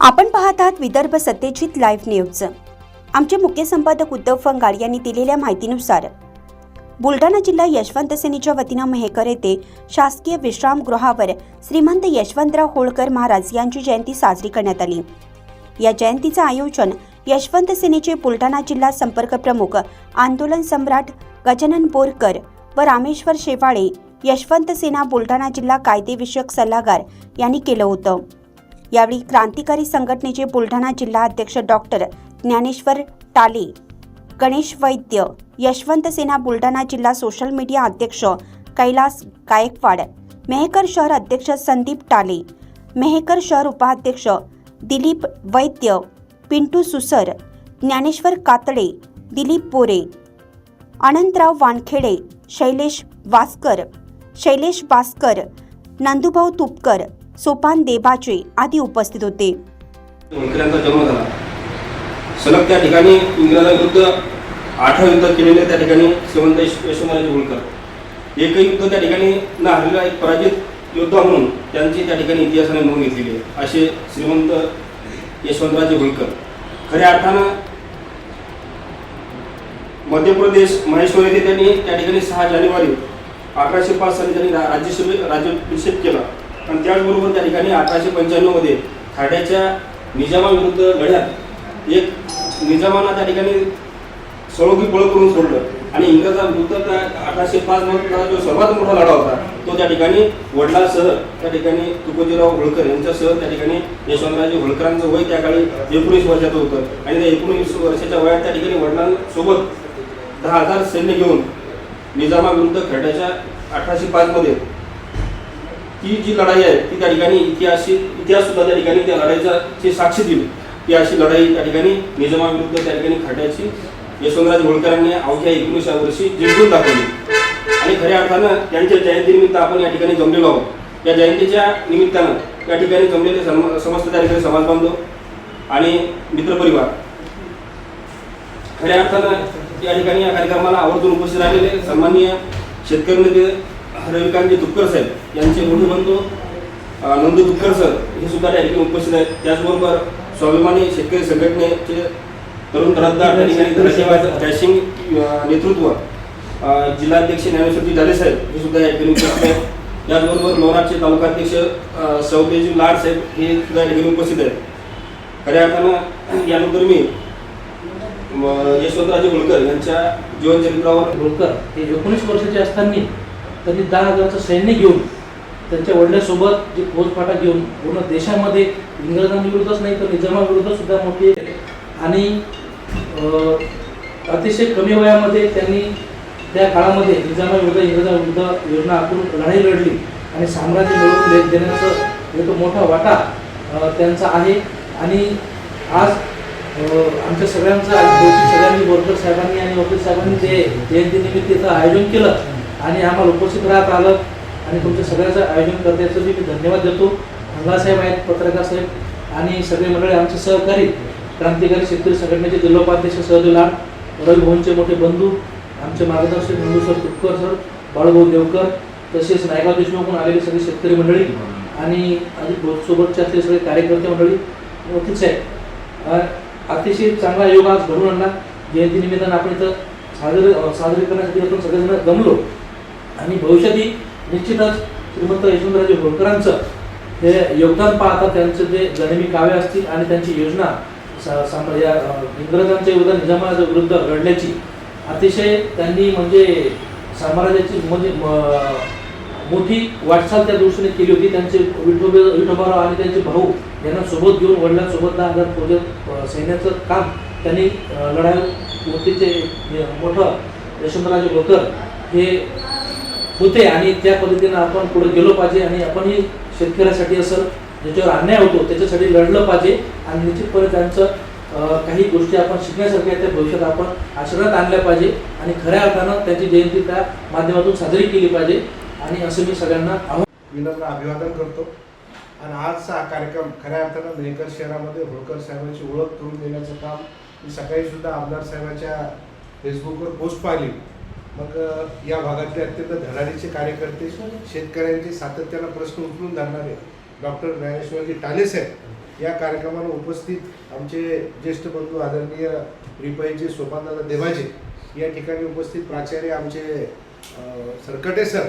आपण पाहत आहात विदर्भ सत्यजित लाईव्ह न्यूज. आमचे मुख्य संपादक उद्धव फंगाड यांनी दिलेल्या माहितीनुसार बुलढाणा जिल्हा यशवंत सेनेच्या वतीनं मेहकर येथे शासकीय विश्रामगृहावर श्रीमंत यशवंतराव होळकर महाराज यांची जयंती साजरी करण्यात आली. या जयंतीचं आयोजन यशवंत सेनेचे बुलढाणा जिल्हा संपर्क प्रमुख आंदोलन सम्राट गजानन बोरकर व रामेश्वर शेवाळे यशवंत सेना बुलढाणा जिल्हा कायदेविषयक सल्लागार यांनी केलं होतं. यावेळी क्रांतिकारी संघटनेचे बुलढाणा जिल्हा अध्यक्ष डॉक्टर ज्ञानेश्वर टाले गणेश वैद्य यशवंत सेना बुलढाणा जिल्हा सोशल मीडिया अध्यक्ष कैलास गायकवाड मेहकर शहर अध्यक्ष संदीप टाले मेहकर शहर उपाध्यक्ष दिलीप वैद्य पिंटू सुसर ज्ञानेश्वर कातडे दिलीप बोरे अनंतराव वानखेडे शैलेश वास्कर शैलेश बास्कर नंदुभाऊ तुपकर सोपान देबाचे आदी उपस्थित होते. होळकरांचा जन्म झाला. सलग त्या ठिकाणी इंग्रजांविरुद्ध आठवं युद्ध केलेले त्या ठिकाणी श्रीमंत यश- यशवंतराजे होळकर. एकही युद्ध त्या ठिकाणी न हरलेला एक पराजित योद्धा म्हणून त्यांची त्या ठिकाणी इतिहासाने नोंद घेतलेली आहे. असे श्रीमंत यशवंतराजे होळकर. खऱ्या अर्थानं मध्य प्रदेश महेश्वर येथे त्यांनी त्या ठिकाणी सहा जानेवारी अकराशे पाच साली त्यांनी राज्यसभे राज्याभिषेक केला. आणि त्याचबरोबर त्या ठिकाणी अठराशे पंच्याण्णवमध्ये खाड्याच्या निजामाविरुद्ध लढ्यात एक निजामांना त्या ठिकाणी सळोगी पळ करून सोडलं. आणि इंग्रजांविरुद्ध त्या अठराशे पाचमध्ये जो सर्वात मोठा लढा होता तो त्या ठिकाणी वडिलांसह त्या ठिकाणी तुकोजीराव होळकर यांच्यासह त्या ठिकाणी यशवंतराजे होळकरांचं वय त्या काळी एकोणीस वर्षाचं होतं. आणि त्या एकोणीस वर्षाच्या वयात त्या ठिकाणी वडिलांसोबत दहा हजार सैन्य घेऊन निजामाविरुद्ध खड्याच्या अठराशे पाचमध्ये ती जी लढाई आहे ती त्या ठिकाणी इतिहासी इतिहास सुद्धा त्या ठिकाणी त्या लढाईचा साक्षी साक्ष दिली. ती अशी लढाई त्या ठिकाणी निजामाविरुद्ध त्या ठिकाणी खड्याची यशवंतराज होळकरांनी अवघ्या एकोणीसव्या वर्षी जिंकून दाखवली. आणि खऱ्या अर्थानं त्यांच्या जयंतीनिमित्त आपण या ठिकाणी जमलेलो आहोत. या जयंतीच्या निमित्तानं या ठिकाणी जमलेले सम समस्त त्या ठिकाणी समाज बांधव आणि मित्रपरिवार. खऱ्या अर्थानं या ठिकाणी या कार्यक्रमाला आवर्जून उपस्थित राहिलेले सन्माननीय शेतकरी नेते रविकांतजी दुपकर साहेब यांचे मोठे बंधू अ, नंदू दुपकर सर हे सुद्धा त्या ठिकाणी उपस्थित आहेत. त्याचबरोबर स्वाभिमानी शेतकरी संघटनेचे तरुण तडफदार त्या ठिकाणी डॅशिंग नेतृत्व जिल्हाध्यक्ष ज्ञानेश्वरजी जाले साहेब हे सुद्धा या ठिकाणी उपस्थित आहेत. त्याचबरोबर लोणारचे तालुकाध्यक्ष सौदेजी लाड साहेब हे सुद्धा या ठिकाणी उपस्थित आहेत. खऱ्या अर्थानं यानंतर मी म, यशवंतराजे होळकर यांच्या जीवनचरित्रावर होळकर हे एकोणीस वर्षाचे असताना त्यांनी दहा हजाराचं सैन्य घेऊन त्यांच्या वडिलांसोबत जे फौजफाटा घेऊन पूर्ण देशामध्ये इंग्रजांविरुद्धच नाही तर निजामाविरुद्ध सुद्धा मोठी आणि अतिशय कमी वयामध्ये त्यांनी त्या काळामध्ये निजामाविरुद्ध इंग्रजांविरुद्ध योजना आखून लढाई लढली आणि साम्राज्य मिळवून दे- देण्याचं एक मोठा वाटा त्यांचा आहे. आणि आज आमच्या सगळ्यांचा सगळ्यांनी बोरकर साहेबांनी आणि वकील साहेबांनी जे जयंतीनिमित्त इथं आयोजन केलं आणि आम्हाला उपस्थित राहत आलं. आणि तुमच्या सगळ्याचं आयोजन करण्याचं मी धन्यवाद देतो. अंगासाहेब आहेत पत्रकार साहेब आणि सगळे मंडळी आमचे सहकारी क्रांतिकारी शेतकरी संघटनेचे जिल्होपाध्यक्ष सहदेव लाड रवी भवनचे मोठे बंधू आमचे मार्गदर्शक बंधू सर तुपकर सर बाळभाऊ देवकर तसेच नायगाव देशमुखून आलेले सगळे शेतकरी मंडळी आणि सोबतचे असलेले सगळे कार्यकर्ते मंडळी वकील साहेब. अतिशय चांगला योग आज घडून आणला. जयंतीनिमित्तानं आपण इथं साजरे साजरे करण्यासाठी आपण सगळेजण जमलो आणि भविष्यातही निश्चितच श्रीमंत यशवंतराजे होळकरांचं हे योगदान पाहता त्यांचं जे गणिमी काव्य असतील आणि त्यांची योजना सा- या इंग्रजांचे योगदान विरुद्ध निजामाच्या विरुद्ध लढण्याची अतिशय त्यांनी म्हणजे साम्राज्याची म्हणजे म- मोठी वाटचाल त्या दृष्टीने केली होती. त्यांचे विठोबे विठोबाराव आणि त्यांचे भाऊ यांना सोबत घेऊन वडिलांसोबत दहा हजार फौज सैन्याचं काम त्यांनी लढाई मोठीचे मोठं यशवंतराजे होळकर हे होते आणि त्या पद्धतीनं आपण पुढे गेलो पाहिजे आणि आपणही शेतकऱ्यासाठी असं ज्याच्यावर अन्याय होतो त्याच्यासाठी लढलं पाहिजे आणि निश्चितपणे त्यांचं काही गोष्टी आपण शिकण्यासारख्या त्या भविष्यात आपण आचरणात आणल्या पाहिजे आणि खऱ्या अर्थानं त्यांची जयंती त्या माध्यमातून साजरी केली पाहिजे आणि असं मी सगळ्यांना विनम्र अभिवादन करतो. आणि आजचा हा कार्यक्रम खऱ्या अर्थानं मेहकर शहरामध्ये होळकर साहेबांची ओळख करून देण्याचं काम मी सकाळी सुद्धा आमदार साहेबांच्या फेसबुकवर पोस्ट पाहिली. मग या भागातले अत्यंत धडाडीचे कार्यकर्ते शेतकऱ्यांचे सातत्यानं प्रश्न उचलून धरणारे डॉक्टर ज्ञानेश्वरजी टाले साहेब या कार्यक्रमाला उपस्थित आमचे ज्येष्ठ बंधू आदरणीय रिपाईचे सोपानदादा देवाचे या ठिकाणी उपस्थित प्राचार्य आमचे सरकटे सर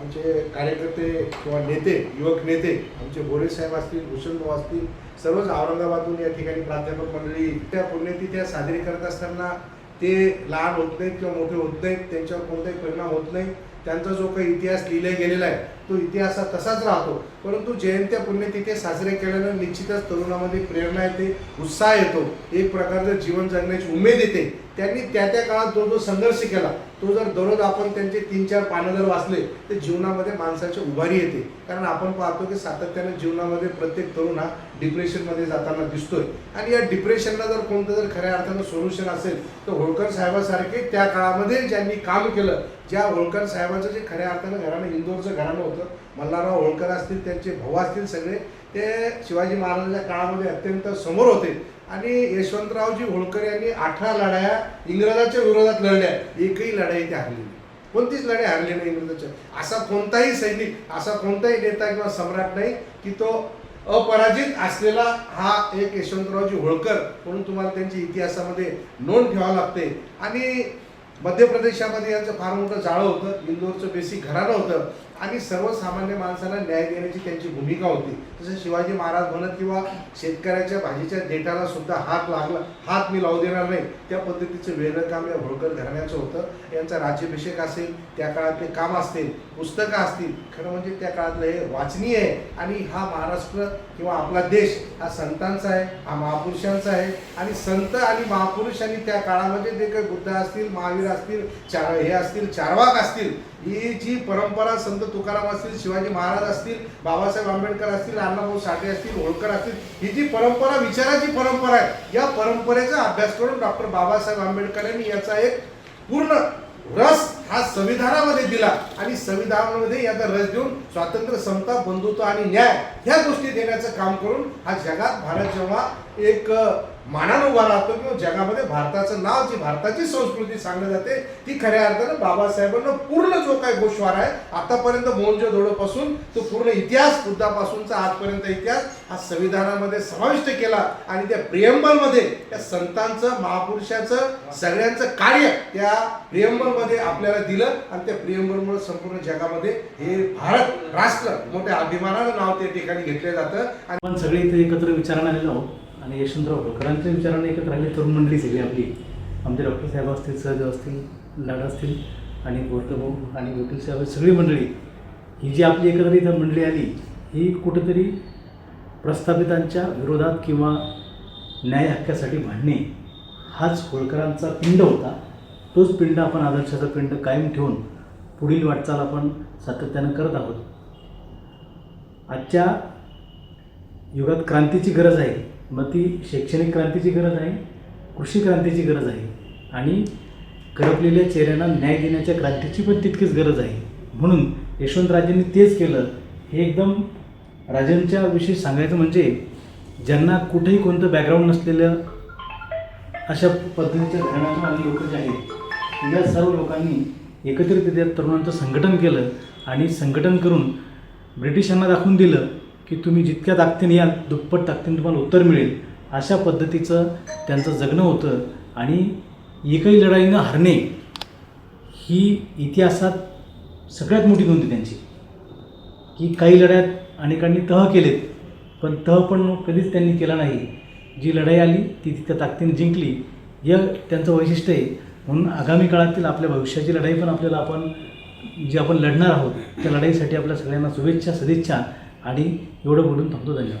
आमचे कार्यकर्ते किंवा नेते युवक नेते आमचे बोरे साहेब असतील भूषण भाऊ असतील सर्वच औरंगाबादहून या ठिकाणी प्राध्यापक मंडळी त्या पुण्यतिथ्या साजरी करत असताना ते लहान होत नाहीत किंवा मोठे होत नाहीत त्यांच्यावर कोणताही परिणाम होत नाही. त्यांचा जो काही इतिहास लिहिला गेलेला आहे तो इतिहास हा तसाच राहतो. परंतु जयंत्या पुण्यतिथे साजरे केल्यानं निश्चितच तरुणामध्ये प्रेरणा येते उत्साह येतो. एक प्रकारचं जीवन जगण्याची उमेद येते. त्यांनी त्या त्या काळात जो जो संघर्ष केला तो जर दररोज आपण त्यांचे तीन चार पानं जर वाचले तर जीवनामध्ये माणसाची उभारी येते. कारण आपण पाहतो की सातत्याने जीवनामध्ये प्रत्येक तरुण हा डिप्रेशनमध्ये जाताना दिसतोय. आणि या डिप्रेशनला जर कोणतं जर खऱ्या अर्थानं सोल्युशन असेल तर होळकर साहेबासारखे त्या काळामध्ये ज्यांनी काम केलं ज्या होळकर साहेबांचं जे खऱ्या अर्थानं घराणं इंदोरचं घराणं होतं मल्हारराव होळकर असतील त्यांचे भाऊ असतील सगळे ते शिवाजी महाराजांच्या काळामध्ये अत्यंत समोर होते. आणि यशवंतरावजी होळकर यांनी अठरा लढाया इंग्रजाच्या विरोधात लढल्या. एकही लढाई ते हरली नाही. कोणतीच लढाई हरली नाही इंग्रजाच्या. असा कोणताही सैनिक असा कोणताही नेता किंवा सम्राट नाही की तो अपराजित असलेला हा एक यशवंतरावजी होळकर म्हणून तुम्हाला त्यांच्या इतिहासामध्ये नोंद ठेवावं लागते. आणि मध्य प्रदेशामध्ये यांचं फार मोठं जाळं होतं. इंदोरचं बेसिक घराणं होतं. आणि सर्वसामान्य माणसाला न्याय देण्याची त्यांची भूमिका होती. तसं शिवाजी महाराज म्हणत किंवा शेतकऱ्याच्या भाजीच्या देठाला सुद्धा हात लागला हात मी लावू देणार नाही. त्या पद्धतीचं वेगळं काम या होळकर घराण्याचं होतं. यांचा राज्याभिषेक असेल त्या काळातले काम असतील पुस्तकं असतील खरं म्हणजे त्या काळातलं हे वाचनीय आहे. आणि हा महाराष्ट्र किंवा आपला देश हा संतांचा आहे हा महापुरुषांचा आहे. आणि संत आणि महापुरुष आणि त्या काळामध्ये जे काही बुद्ध असतील महावीर असतील चार हे असतील चारवाक असतील ही जी परंपरा संत तुकाराम असतील शिवाजी महाराज असतील बाबासाहेब आंबेडकर असतील अण्णाभाऊ साठे असतील होळकर असतील ही जी परंपरा विचाराची परंपरा आहे या परंपरेचा अभ्यास करून डॉक्टर बाबासाहेब आंबेडकर यांनी याचा एक पूर्ण रस हा संविधानामध्ये दिला. आणि संविधानामध्ये याचा रस देऊन स्वातंत्र्य समता बंधुत्व आणि न्याय ह्या गोष्टी देण्याचं काम करून हा जगात भारत जेव्हा एक मानानं उभा राहतो किंवा जगामध्ये भारताचं नाव जी भारताची संस्कृती सांगली जाते ती खऱ्या अर्थानं बाबासाहेबांना पूर्ण जो काही गोष्वार आहे आतापर्यंत मोहनजो धोडोपासून तो पूर्ण इतिहास बुद्धापासूनचा आजपर्यंत इतिहास हा संविधानामध्ये समाविष्ट केला आणि त्या प्रियंबलमध्ये त्या संतांचं महापुरुषाचं सगळ्यांचं कार्य त्या प्रियंबलमध्ये आपल्याला दिलं आणि त्या प्रियंबलमुळे संपूर्ण जगामध्ये हे भारत राष्ट्र मोठ्या अभिमानानं नाव त्या ठिकाणी घेतलं जातं. आणि आपण सगळे इथे एकत्र विचाराने आलेलो आहोत. आणि यशवंतराव होळकरांच्या विचाराने एकत्र राहिली तरुण मंडळी सगळी आपली. आमचे डॉक्टर साहेब असतील सहज असतील लाडा असतील आणि बोरकर भाऊ आणि वकील साहेब सगळी मंडळी. ही जी आपली एकत्र इथं मंडळी आली ही कुठेतरी प्रस्थापितांच्या विरोधात किंवा न्याय हक्कासाठी भांडणे हाच होळकरांचा पिंड होता. तोच पिंड आपण आदर्शाचा पिंड कायम ठेवून पुढील वाटचाल आपण सातत्यानं करत आहोत. आजच्या युगात क्रांतीची गरज आहे. मग ती शैक्षणिक क्रांतीची गरज आहे कृषी क्रांतीची गरज आहे. आणि करपलेल्या चेहऱ्यांना न्याय देण्याच्या क्रांतीची पण तितकीच गरज आहे. म्हणून यशवंतराजेंनी तेच केलं. हे एकदम राजांच्या विषयी सांगायचं म्हणजे ज्यांना कुठेही कोणतं बॅकग्राऊंड नसलेलं अशा पद्धतीच्या घराण्यातून आणि लोक जे आहेत या सर्व लोकांनी एकत्रित तरुणांचं संघटन केलं आणि संघटन करून ब्रिटिशांना दाखवून दिलं की तुम्ही जितक्या ताकदीने याल दुप्पट ताकदीने तुम्हाला उत्तर मिळेल अशा पद्धतीचं त्यांचं जगणं होतं. आणि एकही लढाईनं हरणे ही इतिहासात सगळ्यात मोठी नोंद त्यांची. की काही लढ्यात अनेकांनी तह केलेत पण तह पण कधीच त्यांनी केला नाही. जी लढाई आली ती तितक्या ताकदीने जिंकली. हे त्यांचं वैशिष्ट्य आहे. म्हणून आगामी काळातील आपल्या भविष्याची लढाई पण आपल्याला आपण जे आपण लढणार आहोत त्या लढाईसाठी आपल्या सगळ्यांना शुभेच्छा सदिच्छा आणि एवढं बोलून थांबतो. धन्यवाद.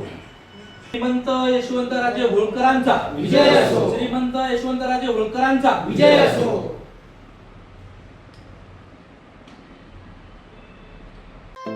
श्रीमंत यशवंतराजे होळकरांचा विजय असो. श्रीमंत यशवंतराजे होळकरांचा विजय असो